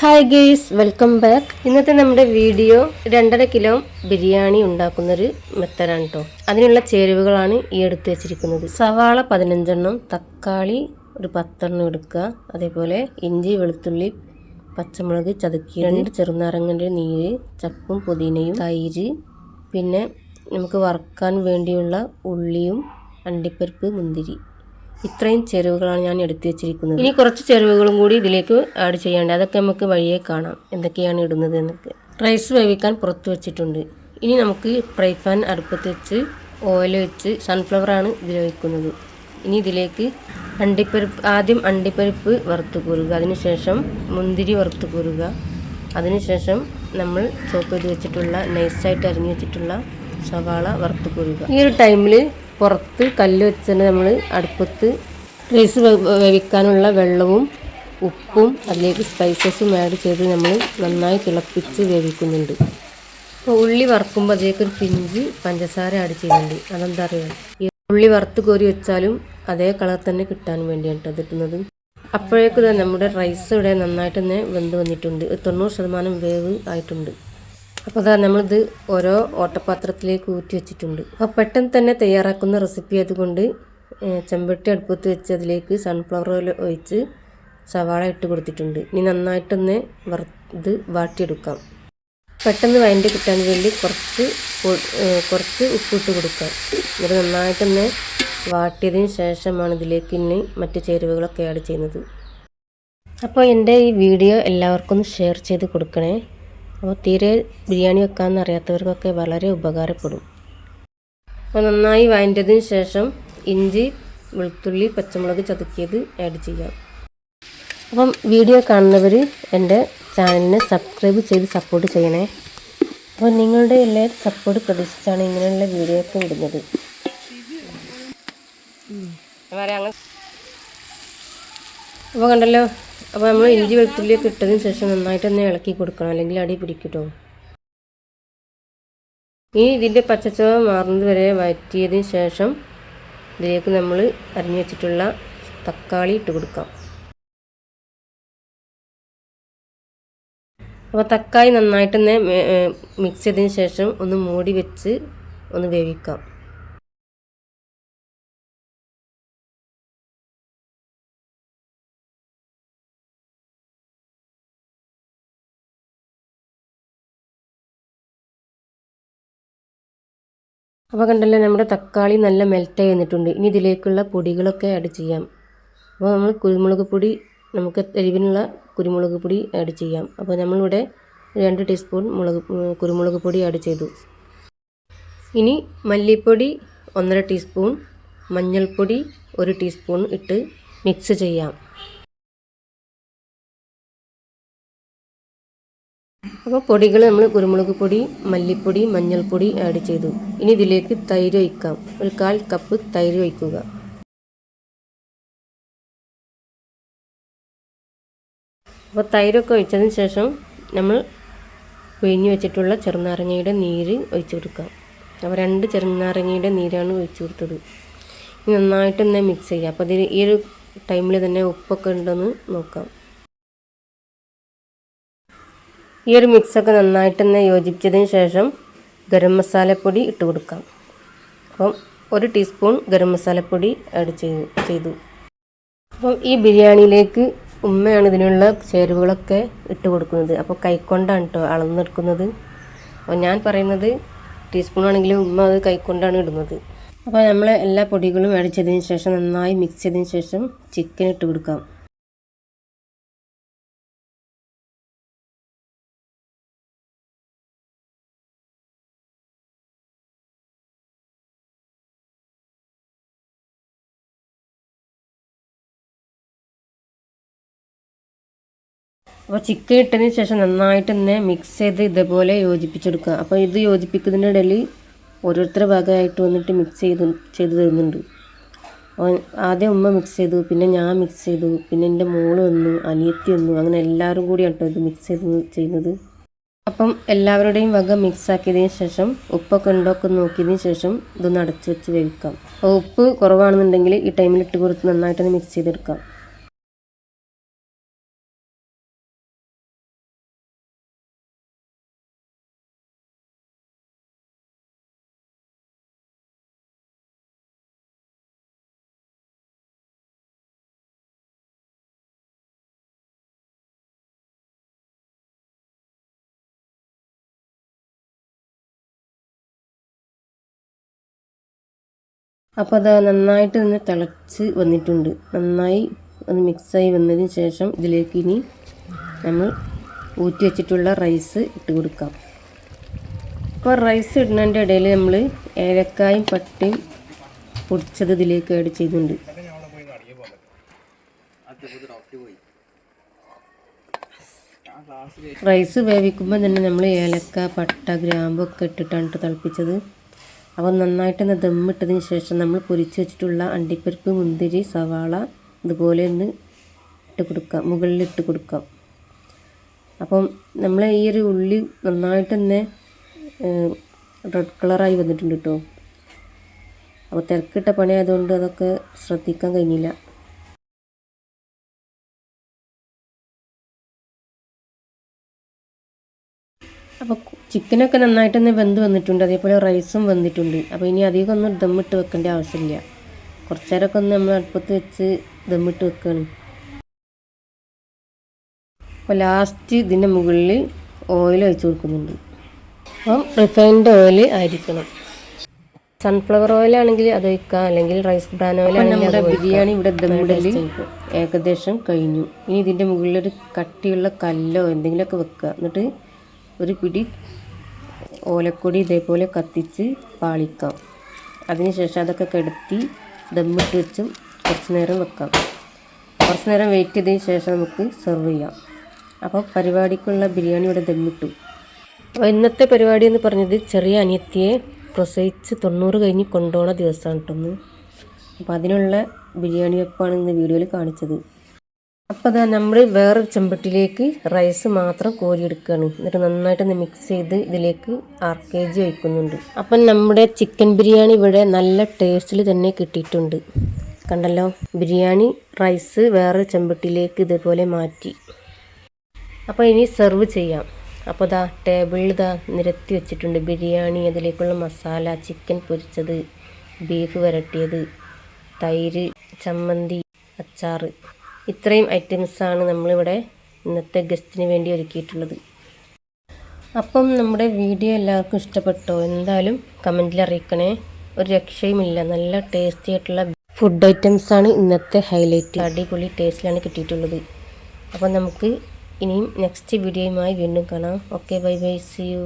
Hi guys welcome back ഇന്നത്തെ നമ്മുടെ video രണ്ടര കിലോ ബിരിയാണി ഉണ്ടാക്കുന്നൊരു മെത്തഡാണ് കേട്ടോ അതിനുള്ള ചേരുവകളാണ് ഈ എടുത്ത് വെച്ചിരിക്കുന്നത്. സവാള പതിനഞ്ചെണ്ണം തക്കാളി ഒരു പത്തെണ്ണം എടുക്കുക. അതേപോലെ ഇഞ്ചി വെളുത്തുള്ളി പച്ചമുളക് ചതുക്കി രണ്ട് ചെറുനാരങ്ങന്റെ നീര് ചപ്പും പുതിനയും തൈര് പിന്നെ നമുക്ക് വറുക്കാൻ വേണ്ടിയുള്ള ഉള്ളിയും അണ്ടിപ്പരിപ്പ് മുന്തിരി. ഇത്രയും ചേരുവകളാണ് ഞാൻ എടുത്തു വെച്ചിരിക്കുന്നത്. ഇനി കുറച്ച് ചേരുവകളും കൂടി ഇതിലേക്ക് ആഡ് ചെയ്യേണ്ടത് അതൊക്കെ നമുക്ക് വഴിയെ കാണാം. എന്തൊക്കെയാണ് ഇടുന്നത് എന്നൊക്കെ. റൈസ് വേവിക്കാൻ പുറത്ത് വെച്ചിട്ടുണ്ട്. ഇനി നമുക്ക് ഫ്രൈ പാൻ അടുപ്പത്ത് വെച്ച് ഓയിൽ വെച്ച് സൺഫ്ലവർ ആണ് വയ്ക്കുന്നത് ഇനി ഇതിലേക്ക് അണ്ടിപ്പരിപ്പ് ആദ്യം അണ്ടിപ്പരിപ്പ് വറുത്ത് കോരുക. അതിനുശേഷം മുന്തിരി വറുത്ത് കോരുക. അതിനുശേഷം നമ്മൾ ചോപ്പ് ചെയ്ത് വെച്ചിട്ടുള്ള നൈസായിട്ട് അരിഞ്ഞു വെച്ചിട്ടുള്ള സവാള വറുത്ത് കോരുക. ഈ ഒരു ടൈമിൽ പുറത്ത് കല്ല് വെച്ചിട്ട് നമ്മൾ അടുപ്പത്ത് റൈസ് വേവിക്കാനുള്ള വെള്ളവും ഉപ്പും അതിലേക്ക് സ്പൈസസും ആഡ് ചെയ്ത് നമ്മൾ നന്നായി തിളപ്പിച്ച് വേവിക്കുന്നുണ്ട്. അപ്പോൾ ഉള്ളി വറുക്കുമ്പോൾ അതിലേക്ക് ഒരു പിഞ്ച് പഞ്ചസാര ആഡ് ചെയ്യുന്നുണ്ട്. അതെന്താ അറിയാം? ഈ ഉള്ളി വറുത്ത് കോരി വെച്ചാലും അതേ കളർ തന്നെ കിട്ടാൻ വേണ്ടിയാണ് അതിട്ടുന്നത് അപ്പോഴേക്കും നമ്മുടെ റൈസ് ഇവിടെ നന്നായിട്ട് തന്നെ വെന്ത് വന്നിട്ടുണ്ട്. തൊണ്ണൂറ് ശതമാനം വേവ് ആയിട്ടുണ്ട്. അപ്പോൾ അതാ നമ്മളിത് ഓരോ ഓട്ടപാത്രത്തിലേക്ക് ഊറ്റി വെച്ചിട്ടുണ്ട്. അപ്പോൾ പെട്ടെന്ന് തന്നെ തയ്യാറാക്കുന്ന റെസിപ്പി അതുകൊണ്ട് ചെമ്പട്ടി അടുപ്പത്ത് വെച്ച് അതിലേക്ക് സൺഫ്ലവർ ഓയിൽ ഒഴിച്ച് സവാള ഇട്ട് കൊടുത്തിട്ടുണ്ട്. ഇനി നന്നായിട്ടൊന്ന് വറുത്ത് വാട്ടിയെടുക്കാം. പെട്ടെന്ന് വയന്റെ കിട്ടാൻ വേണ്ടി കുറച്ച് കുറച്ച് ഉപ്പിട്ട് കൊടുക്കാം എന്നിട്ട് നന്നായിട്ടൊന്ന് വാട്ടിയതിന് ശേഷമാണ് ഇതിലേക്ക് ഇനി മറ്റ് ചേരുവകളൊക്കെ ആഡ് ചെയ്യുന്നത്. അപ്പോൾ എന്റെ ഈ വീഡിയോ എല്ലാവർക്കും ഷെയർ ചെയ്ത് കൊടുക്കണേ. അപ്പോൾ തീരെ ബിരിയാണി വെക്കാൻ അറിയാത്തവർക്കൊക്കെ വളരെ ഉപകാരപ്പെടും. അപ്പോൾ നന്നായി വഴന്റതിന് ശേഷം ഇഞ്ചി വെളുത്തുള്ളി പച്ചമുളക് ചതുക്കിയത് ആഡ് ചെയ്യാം. അപ്പം വീഡിയോ കാണുന്നവർ എന്റെ ചാനലിനെ സബ്സ്ക്രൈബ് ചെയ്ത് സപ്പോർട്ട് ചെയ്യണേ. അപ്പോൾ നിങ്ങളുടെ എല്ലാ സപ്പോർട്ട് പ്രതീക്ഷിച്ചാണ് ഇങ്ങനെയുള്ള വീഡിയോ ഒക്കെ വിടുന്നത് അപ്പോൾ കണ്ടല്ലോ അപ്പോൾ നമ്മൾ ഇഞ്ചി വെളുത്തുള്ളിയൊക്കെ ഇട്ടതിന് ശേഷം നന്നായിട്ട് തന്നെ ഇളക്കി കൊടുക്കണം അല്ലെങ്കിൽ അടി പിടിക്കട്ടോ. ഇനി ഇതിന്റെ പച്ചച്ചവ മാറുന്നത് വരെ വഴറ്റിയതിന് ശേഷം ഇതിലേക്ക് നമ്മൾ അരിഞ്ഞു വെച്ചിട്ടുള്ള തക്കാളി ഇട്ട് കൊടുക്കാം. അപ്പോൾ തക്കാളി നന്നായിട്ട് തന്നെ മിക്സ് ചെയ്തതിന് ശേഷം ഒന്ന് മൂടി വെച്ച് ഒന്ന് വേവിക്കാം. അപ്പോൾ കണ്ടല്ലോ നമ്മുടെ തക്കാളി നല്ല മെൽറ്റായി വന്നിട്ടുണ്ട്. ഇനി ഇതിലേക്കുള്ള പൊടികളൊക്കെ ആഡ് ചെയ്യാം. അപ്പോൾ നമ്മൾ കുരുമുളക് പൊടി നമുക്ക് എരിവിനുള്ള കുരുമുളക് പൊടി ആഡ് ചെയ്യാം. അപ്പോൾ നമ്മളിവിടെ രണ്ട് ടീസ്പൂൺ മുളക് കുരുമുളക് പൊടി ആഡ് ചെയ്തു. ഇനി മല്ലിപ്പൊടി ഒന്നര ടീസ്പൂൺ മഞ്ഞൾപ്പൊടി ഒരു ടീസ്പൂൺ ഇട്ട് മിക്സ് ചെയ്യാം. അപ്പോൾ പൊടികൾ നമ്മൾ കുരുമുളക് പൊടി മല്ലിപ്പൊടി മഞ്ഞൾപ്പൊടി ആഡ് ചെയ്തു. ഇനി ഇതിലേക്ക് തൈര് ഒഴിക്കാം. ഒരു കാൽ കപ്പ് തൈര് ഒഴിക്കുക. അപ്പോൾ തൈരൊക്കെ ഒഴിച്ചതിന് ശേഷം നമ്മൾ പിഴിഞ്ഞ് വെച്ചിട്ടുള്ള ചെറുനാരങ്ങയുടെ നീര് ഒഴിച്ചു കൊടുക്കാം. അപ്പോൾ രണ്ട് ചെറുനാരങ്ങയുടെ നീരാണ് ഒഴിച്ചു കൊടുത്തത്. ഇനി നന്നായിട്ട് തന്നെ മിക്സ് ചെയ്യുക അപ്പോൾ ഇതിൽ ഈ ഒരു ടൈമിൽ തന്നെ ഉപ്പൊക്കെ ഉണ്ടെന്ന് നോക്കാം. ഈ ഒരു മിക്സൊക്കെ നന്നായിട്ട് തന്നെ യോജിപ്പിച്ചതിന് ശേഷം ഗരം മസാലപ്പൊടി ഇട്ട് കൊടുക്കാം. അപ്പം ഒരു ടീസ്പൂൺ ഗരം മസാലപ്പൊടി ആഡ് ചെയ്തു ചെയ്തു. അപ്പം ഈ ബിരിയാണിയിലേക്ക് ഉമ്മയാണ് ഇതിനുള്ള ചേരുവകളൊക്കെ ഇട്ട് കൊടുക്കുന്നത്. അപ്പോൾ കൈക്കൊണ്ടാണ് കേട്ടോ അളന്നെടുക്കുന്നത്. അപ്പോൾ ഞാൻ പറയുന്നത് ടീസ്പൂൺ ആണെങ്കിലും ഉമ്മ അത് കൈക്കൊണ്ടാണ് ഇടുന്നത്. അപ്പോൾ നമ്മൾ എല്ലാ പൊടികളും ആഡ് ചെയ്തതിന് ശേഷം നന്നായി മിക്സ് ചെയ്തതിന് ശേഷം ചിക്കൻ ഇട്ട് കൊടുക്കാം. അപ്പോൾ ചിക്കൻ ഇട്ടതിന് ശേഷം നന്നായിട്ട് തന്നെ മിക്സ് ചെയ്ത് ഇതേപോലെ യോജിപ്പിച്ചെടുക്കുക. അപ്പോൾ ഇത് യോജിപ്പിക്കുന്നതിന്റെ ഇടയിൽ ഓരോരുത്തരുടെ ഭാഗമായിട്ട് വന്നിട്ട് മിക്സ് ചെയ്ത് ചെയ്ത് തരുന്നുണ്ട്. അപ്പോൾ ആദ്യം ഉമ്മ മിക്സ് ചെയ്തു പിന്നെ ഞാൻ മിക്സ് ചെയ്തു പിന്നെ എന്റെ മോൾ വന്നു അനിയത്തി വന്നു അങ്ങനെ എല്ലാവരും കൂടിയാണ് കേട്ടോ ഇത് മിക്സ് ചെയ്ത് ചെയ്യുന്നത്. അപ്പം എല്ലാവരുടെയും വക മിക്സ് ആക്കിയതിന് ശേഷം ഉപ്പൊക്കെ ഉണ്ടോ ഒക്കെ നോക്കിയതിന് ശേഷം ഇതൊന്ന് അടച്ച് വെച്ച് വേവിക്കാം. അപ്പോൾ ഉപ്പ് കുറവാണെന്നുണ്ടെങ്കിൽ ഈ ടൈമിൽ ഇട്ട് കൊടുത്ത് നന്നായിട്ടൊന്ന് മിക്സ് ചെയ്തെടുക്കാം. അപ്പോൾ അത് നന്നായിട്ട് നിന്ന് തിളച്ച് വന്നിട്ടുണ്ട്. നന്നായി ഒന്ന് മിക്സായി വന്നതിന് ശേഷം ഇതിലേക്ക് ഇനി നമ്മൾ ഊറ്റി വെച്ചിട്ടുള്ള റൈസ് ഇട്ട് കൊടുക്കാം. അപ്പോൾ റൈസ് ഇടുന്നതിന്റെ ഇടയിൽ നമ്മൾ ഏലക്കായും പട്ടയും പൊടിച്ചത് ഇതിലേക്ക് ആഡ് ചെയ്യുന്നുണ്ട്. റൈസ് വേവിക്കുമ്പോൾ തന്നെ നമ്മൾ ഏലക്ക പട്ട ഗ്രാമ്പൊക്കെ ഇട്ടിട്ടാണ് തിളപ്പിച്ചത്. അപ്പോൾ നന്നായിട്ടൊന്ന് ദമ്മിട്ടതിന് ശേഷം നമ്മൾ പൊരിച്ച് വെച്ചിട്ടുള്ള അണ്ടിപ്പരിപ്പ് മുന്തിരി സവാള ഇതുപോലെ ഒന്ന് ഇട്ട് കൊടുക്കാം മുകളിൽ ഇട്ട് കൊടുക്കാം അപ്പം നമ്മൾ ഈ ഒരു ഉള്ളി നന്നായിട്ട് തന്നെ റെഡ് കളറായി വന്നിട്ടുണ്ട് കേട്ടോ അപ്പോൾ തിരക്കിട്ട പണിയായതുകൊണ്ട് അതൊക്കെ ശ്രദ്ധിക്കാൻ കഴിഞ്ഞില്ല. അപ്പോൾ ചിക്കനൊക്കെ നന്നായിട്ട് തന്നെ വെന്ത് വന്നിട്ടുണ്ട്. അതേപോലെ റൈസും വന്നിട്ടുണ്ട്. അപ്പോൾ ഇനി അധികം ഒന്നും ദമ്മിട്ട് വെക്കേണ്ട ആവശ്യമില്ല. കുറച്ച് നേരമൊക്കെ ഒന്ന് നമ്മൾ അടുപ്പത്ത് വെച്ച് ദമ്മിട്ട് വെക്കുകയാണ് അപ്പോൾ ലാസ്റ്റ് ഇതിന്റെ മുകളിൽ ഓയിൽ ഒഴിച്ച് കൊടുക്കുന്നുണ്ട്. അപ്പം റിഫൈൻഡ് ഓയിൽ ആയിരിക്കണം. സൺഫ്ലവർ ഓയിലാണെങ്കിൽ അത് ഒഴിക്കാം. അല്ലെങ്കിൽ റൈസ് ബ്രാൻ ഓയിൽ നമ്മുടെ ബിരിയാണി ഇവിടെ ദമ്മിടൽ ഏകദേശം കഴിഞ്ഞു. ഇനി ഇതിന്റെ മുകളിലൊരു കട്ടിയുള്ള കല്ലോ എന്തെങ്കിലുമൊക്കെ വെക്കുക. എന്നിട്ട് ഒരു പിടി ഓലക്കൊടി ഇതേപോലെ കത്തിച്ച് പാളിക്കാം. അതിനുശേഷം അതൊക്കെ കിടത്തി ദമ്മിട്ട് വെച്ചും കുറച്ച് നേരം വെക്കാം. കുറച്ച് നേരം വെയിറ്റ് ചെയ്തതിന് ശേഷം നമുക്ക് സെർവ് ചെയ്യാം. അപ്പോൾ പരിപാടിക്കുള്ള ബിരിയാണി ഇവിടെ ദമ്മിട്ടു. അപ്പോൾ ഇന്നത്തെ പരിപാടി എന്ന് പറഞ്ഞത് ചെറിയ അനിയത്തിയെ പ്രസവിച്ച് തൊണ്ണൂറ് കഴിഞ്ഞ് കൊണ്ടുപോകുന്ന ദിവസമാണ് കേട്ടൊന്ന് അപ്പോൾ അതിനുള്ള ബിരിയാണി വെപ്പാണ് ഇന്ന് വീഡിയോയിൽ കാണിച്ചത്. അപ്പോൾ അതാ നമ്മൾ വേറൊരു ചെമ്പട്ടിലേക്ക് റൈസ് മാത്രം കോരിയെടുക്കുകയാണ് എന്നിട്ട് നന്നായിട്ടൊന്ന് മിക്സ് ചെയ്ത് ഇതിലേക്ക് ആർ കെ ജി ഒഴിക്കുന്നുണ്ട്. അപ്പം നമ്മുടെ ചിക്കൻ ബിരിയാണി ഇവിടെ നല്ല ടേസ്റ്റിൽ തന്നെ കിട്ടിയിട്ടുണ്ട്. കണ്ടല്ലോ? ബിരിയാണി റൈസ് വേറൊരു ചെമ്പട്ടിലേക്ക് ഇതുപോലെ മാറ്റി. അപ്പോൾ ഇനി സെർവ് ചെയ്യാം. അപ്പോൾ ഇതാ ടേബിളിൽ ഇതാ നിരത്തി വെച്ചിട്ടുണ്ട് ബിരിയാണി അതിലേക്കുള്ള മസാല ചിക്കൻ പൊരിച്ചത് ബീഫ് വരട്ടിയത് തൈര് ചമ്മന്തി അച്ചാർ ഇത്രയും ഐറ്റംസാണ് നമ്മളിവിടെ ഇന്നത്തെ ഗസ്റ്റിന് വേണ്ടി ഒരുക്കിയിട്ടുള്ളത്. അപ്പം നമ്മുടെ വീഡിയോ എല്ലാവർക്കും ഇഷ്ടപ്പെട്ടോ? എന്തായാലും കമന്റിൽ അറിയിക്കണേ. ഒരു രക്ഷയുമില്ല. നല്ല ടേസ്റ്റി ആയിട്ടുള്ള ഫുഡ് ഐറ്റംസാണ് ഇന്നത്തെ ഹൈലൈറ്റ് അടിപൊളി ടേസ്റ്റിലാണ് കിട്ടിയിട്ടുള്ളത്. അപ്പം നമുക്ക് ഇനിയും നെക്സ്റ്റ് വീഡിയോയുമായി വീണ്ടും കാണാം. Okay bye bye see you